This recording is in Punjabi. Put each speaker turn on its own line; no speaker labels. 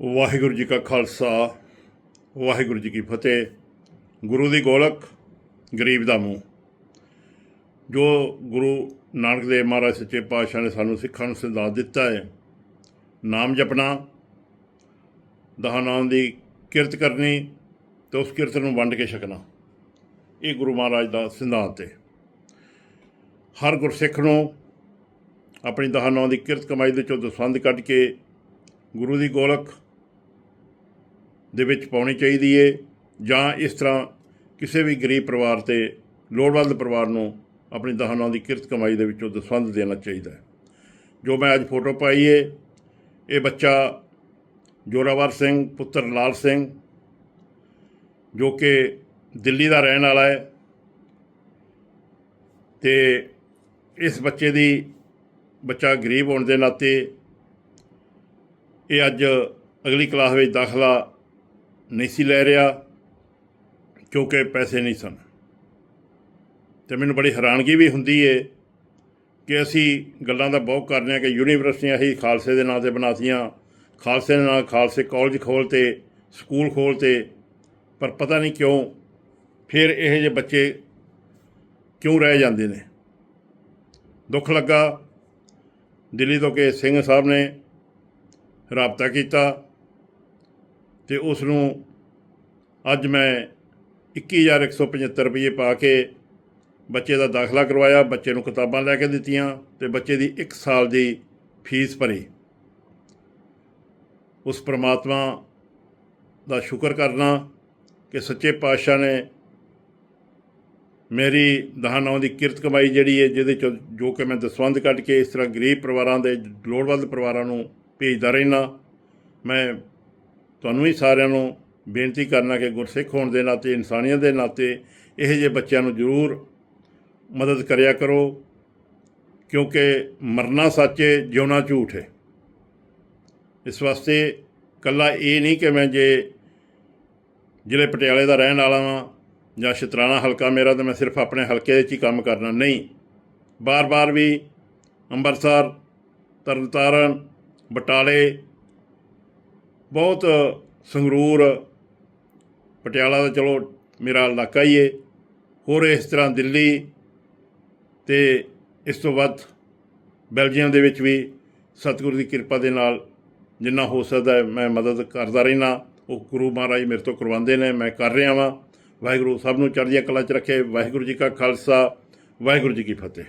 ਵਾਹਿਗੁਰੂ ਜੀ ਕਾ ਖਾਲਸਾ, ਵਾਹਿਗੁਰੂ ਜੀ ਕੀ ਫਤਿਹ। ਗੁਰੂ ਦੀ ਗੋਲਕ, ਗਰੀਬ ਦਾ ਮੂੰਹ। ਜੋ ਗੁਰੂ ਨਾਨਕ ਦੇਵ ਮਹਾਰਾਜ ਸੱਚੇ ਪਾਤਸ਼ਾਹ ਨੇ ਸਾਨੂੰ ਸਿੱਖਾਂ ਨੂੰ ਸਿਧਾਂਤ ਦਿੱਤਾ ਹੈ, ਨਾਮ ਜਪਣਾ ਦਹਾਂ ਦੀ ਕਿਰਤ ਕਰਨੀ ਤੇ ਉਸ ਕਿਰਤ ਨੂੰ ਵੰਡ ਕੇ ਛਕਣਾ, ਇਹ ਗੁਰੂ ਮਹਾਰਾਜ ਦਾ ਸਿਧਾਂਤ ਹੈ। ਹਰ ਗੁਰਸਿੱਖ ਨੂੰ ਆਪਣੀ ਦਹਾਂ ਦੀ ਕਿਰਤ ਕਮਾਈ ਦੇ ਚੋਂ ਦਸਵੰਦ ਕੱਢ ਕੇ ਗੁਰੂ ਦੀ ਗੋਲਕ ਦੇ ਵਿੱਚ ਪਾਉਣੀ ਚਾਹੀਦੀ ਏ ਜਾਂ ਇਸ ਤਰ੍ਹਾਂ ਕਿਸੇ ਵੀ ਗਰੀਬ ਪਰਿਵਾਰ ਤੇ ਲੋੜਵੰਦ ਪਰਿਵਾਰ ਨੂੰ ਆਪਣੀ ਦਹਾਨਾਂ ਦੀ ਕਿਰਤ ਕਮਾਈ ਦੇ ਵਿੱਚੋਂ ਦਸਵੰਦ ਦੇਣਾ ਚਾਹੀਦਾ ਹੈ। ਜੋ ਮੈਂ ਅੱਜ ਫੋਟੋ ਪਾਈ ਏ, ਇਹ ਬੱਚਾ ਜੋਰਾਵਰ ਸਿੰਘ, ਪੁੱਤਰ ਲਾਲ ਸਿੰਘ, ਜੋ ਕਿ ਦਿੱਲੀ ਦਾ ਰਹਿਣ ਵਾਲਾ ਹੈ ਤੇ ਇਸ ਬੱਚੇ ਦੀ ਬੱਚਾ ਗਰੀਬ ਹੋਣ ਦੇ ਨਾਤੇ ਇਹ ਅੱਜ ਅਗਲੀ ਕਲਾਸ ਵਿੱਚ ਦਾਖਲਾ ਨਹੀਂ ਸੀ ਲੈ ਰਿਹਾ, ਕਿਉਂਕਿ ਪੈਸੇ ਨਹੀਂ ਸਨ। ਤੇ ਮੈਨੂੰ ਬੜੀ ਹੈਰਾਨਗੀ ਵੀ ਹੁੰਦੀ ਏ ਕਿ ਅਸੀਂ ਗੱਲਾਂ ਦਾ ਬਹੁਤ ਕਰਦੇ ਆ ਕਿ ਯੂਨੀਵਰਸਿਟੀਆਂ ਹੀ ਖਾਲਸੇ ਦੇ ਨਾਂ ਤੇ ਬਣਾਤੀਆਂ, ਖਾਲਸੇ ਦੇ ਨਾਲ ਖਾਲਸੇ ਕਾਲਜ ਖੋਲ੍ਹਤੇ ਸਕੂਲ ਖੋਲ੍ਹਤੇ ਪਰ ਪਤਾ ਨਹੀਂ ਕਿਉਂ ਫਿਰ ਇਹੋ ਜਿਹੇ ਬੱਚੇ ਕਿਉਂ ਰਹਿ ਜਾਂਦੇ ਨੇ? ਦੁੱਖ ਲੱਗਾ। ਦਿੱਲੀ ਤੋਂ ਕਿ ਸਿੰਘ ਸਾਹਿਬ ਨੇ ਰਾਬਤਾ ਕੀਤਾ। ਤੇ ਉਸ ਨੂੰ ਅੱਜ ਮੈਂ 21175 ਰੁਪਏ ਪਾ ਕੇ ਬੱਚੇ ਦਾ ਦਾਖਲਾ ਕਰਵਾਇਆ, ਬੱਚੇ ਨੂੰ ਕਿਤਾਬਾਂ ਲੈ ਕੇ ਦਿੱਤੀਆਂ ਤੇ ਬੱਚੇ ਦੀ 1 ਸਾਲ ਦੀ ਫੀਸ ਭਰੀ। ਉਸ ਪ੍ਰਮਾਤਮਾ ਦਾ ਸ਼ੁਕਰ ਕਰਨਾ ਕਿ ਸੱਚੇ ਪਾਤਸ਼ਾਹ ਨੇ ਮੇਰੀ ਦਹਾਨਾਵਾਂ ਦੀ ਕਿਰਤ ਕਮਾਈ ਜਿਹੜੀ ਹੈ, ਜਿਹਦੇ ਚ ਜੋ ਕਿ ਮੈਂ ਦਸਵੰਦ ਕੱਢ ਕੇ ਇਸ ਤਰ੍ਹਾਂ ਗਰੀਬ ਪਰਿਵਾਰਾਂ ਦੇ ਲੋੜਵੰਦ ਪਰਿਵਾਰਾਂ ਨੂੰ ਭੇਜਦਾ ਰਹਿਣਾ ਮੈਂ ਤੁਹਾਨੂੰ ਵੀ ਸਾਰਿਆਂ ਨੂੰ ਬੇਨਤੀ ਕਰਨਾ ਕਿ ਗੁਰਸਿੱਖ ਹੋਣ ਦੇ ਨਾਤੇ, ਇਨਸਾਨੀਅਤ ਦੇ ਨਾਤੇ ਇਹੋ ਜਿਹੇ ਬੱਚਿਆਂ ਨੂੰ ਜ਼ਰੂਰ ਮਦਦ ਕਰਿਆ ਕਰੋ, ਕਿਉਂਕਿ ਮਰਨਾ ਸੱਚ ਹੈ, ਜਿਉਣਾ ਝੂਠ ਹੈ। ਇਸ ਵਾਸਤੇ ਕੱਲਾ ਇਹ ਨਹੀਂ ਕਿ ਮੈਂ ਜੇ ਜ਼ਿਲ੍ਹੇ ਪਟਿਆਲੇ ਦਾ ਰਹਿਣ ਵਾਲਾ ਵਾਂ ਜਾਂ ਸ਼ਤਰਾਣਾ ਹਲਕਾ ਮੇਰਾ ਤਾਂ ਮੈਂ ਸਿਰਫ ਆਪਣੇ ਹਲਕੇ ਵਿੱਚ ਹੀ ਕੰਮ ਕਰਨਾ, ਨਹੀਂ। ਬਾਰ-ਬਾਰ ਵੀ ਅੰਮ੍ਰਿਤਸਰ, ਤਰਨਤਾਰਨ, ਬਟਾਲੇ ਬਹੁਤ ਸੰਗਰੂਰ, ਪਟਿਆਲਾ ਦਾ ਚਲੋ ਮੇਰਾ ਇਲਾਕਾ ਹੀ ਏ। ਹੋਰ ਇਸ ਤਰ੍ਹਾਂ ਦਿੱਲੀ ਤੇ ਇਸ ਤੋਂ ਵੱਧ ਬੈਲਜੀਅਮ ਦੇ ਵਿੱਚ ਵੀ ਸਤਿਗੁਰੂ ਦੀ ਕਿਰਪਾ ਦੇ ਨਾਲ ਜਿੰਨਾ ਹੋ ਸਕਦਾ ਮੈਂ ਮਦਦ ਕਰਦਾ ਰਹਿਣਾ ਉਹ ਗੁਰੂ ਮਹਾਰਾਜ ਮੇਰੇ ਤੋਂ ਕਰਵਾਉਂਦੇ ਨੇ, ਮੈਂ ਕਰ ਰਿਹਾ ਵਾਂ। ਵਾਹਿਗੁਰੂ ਸਭ ਨੂੰ ਚੜ੍ਹਦੀਆਂ ਕਲਾ 'ਚ ਰੱਖੇ। ਵਾਹਿਗੁਰੂ ਜੀ ਕਾ ਖਾਲਸਾ, ਵਾਹਿਗੁਰੂ ਜੀ ਕੀ ਫਤਿਹ।